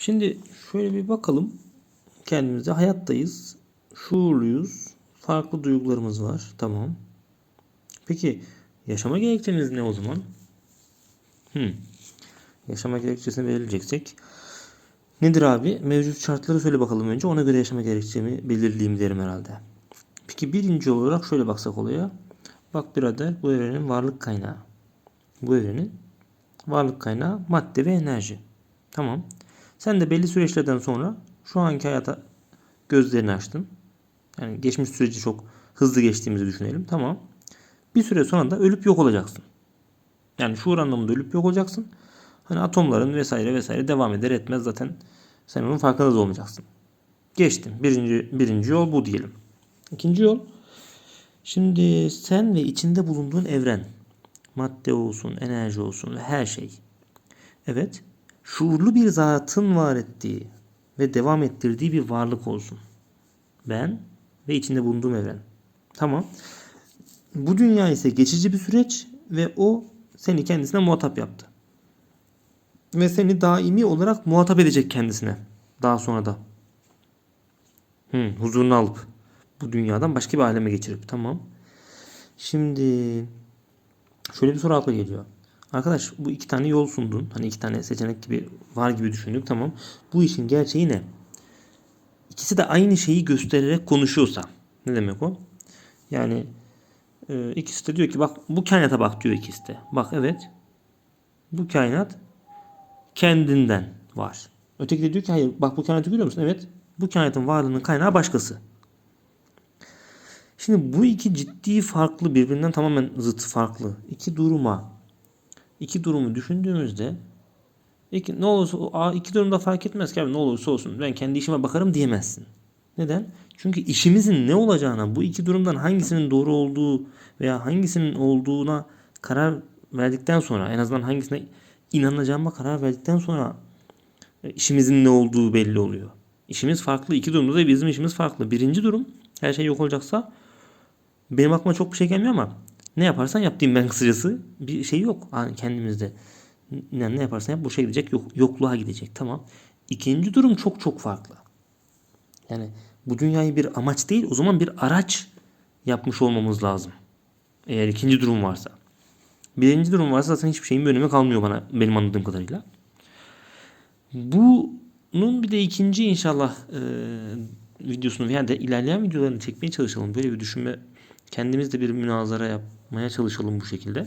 Şimdi şöyle bir bakalım. Kendimize hayattayız. Şuurluyuz. Farklı duygularımız var. Tamam. Peki yaşama gerekçemiz ne o zaman? Hmm. Yaşama gerekçesini belirleyeceksek nedir abi? Mevcut şartları söyle bakalım önce. Ona göre yaşama gerekçemi belirleyeyim derim herhalde. Peki birinci olarak şöyle baksak olaya. Bak birader bu evrenin varlık kaynağı. Bu evrenin varlık kaynağı madde ve enerji. Tamam. Sen de belli süreçlerden sonra şu anki hayata gözlerini açtın. Yani geçmiş süreci çok hızlı geçtiğimizi düşünelim. Tamam. Bir süre sonra da ölüp yok olacaksın. Yani şuur anlamında ölüp yok olacaksın. Hani atomların vesaire vesaire devam eder etmez zaten sen onun farkında da olmayacaksın. Geçtim. Birinci, birinci yol bu diyelim. İkinci yol şimdi sen ve içinde bulunduğun evren madde olsun, enerji olsun ve her şey. Evet, şuurlu bir zatın var ettiği ve devam ettirdiği bir varlık olsun. Ben ve içinde bulunduğum evren. Tamam. Bu dünya ise geçici bir süreç ve o seni kendisine muhatap yaptı. Ve seni daimi olarak muhatap edecek kendisine. Daha sonra da. Hı, huzurunu alıp bu dünyadan başka bir aleme geçirip tamam. Şimdi şöyle bir soru akla geliyor. Arkadaş bu iki tane yol sundun. Hani iki tane seçenek gibi var gibi düşündük tamam. Bu işin gerçeği ne? İkisi de aynı şeyi göstererek konuşuyorsa. Ne demek o? Yani e, ikisi de diyor ki bak bu kainata bak diyor ikisi de. Bak evet. Bu kainat kendinden var. Öteki de diyor ki hayır bak bu kainatı görüyor musun? Evet. Bu kainatın varlığının kaynağı başkası. Şimdi bu iki ciddi farklı birbirinden tamamen zıt farklı iki duruma iki durumu düşündüğümüzde iki, ne olursa o- iki durumda fark etmez ki abi ne olursa olsun ben kendi işime bakarım diyemezsin. Neden? Çünkü işimizin ne olacağına bu iki durumdan hangisinin doğru olduğu veya hangisinin olduğuna karar verdikten sonra en azından hangisine inanacağıma karar verdikten sonra e, işimizin ne olduğu belli oluyor. İşimiz farklı. İki durumda da bizim işimiz farklı. Birinci durum her şey yok olacaksa benim aklıma çok bir şey gelmiyor ama ne yaparsan yap diyeyim ben kısacası. Bir şey yok hani kendimizde. Ne, ne yaparsan yap şey gidecek yok, yokluğa gidecek tamam. İkinci durum çok çok farklı. Yani bu dünyayı bir amaç değil o zaman bir araç yapmış olmamız lazım. Eğer ikinci durum varsa. Birinci durum varsa zaten hiçbir şeyin bir önemi kalmıyor bana benim anladığım kadarıyla. Bunun bir de ikinci inşallah e, videosunu veya da ilerleyen videolarını çekmeye çalışalım. Böyle bir düşünme kendimiz de bir münazara yapmaya çalışalım bu şekilde.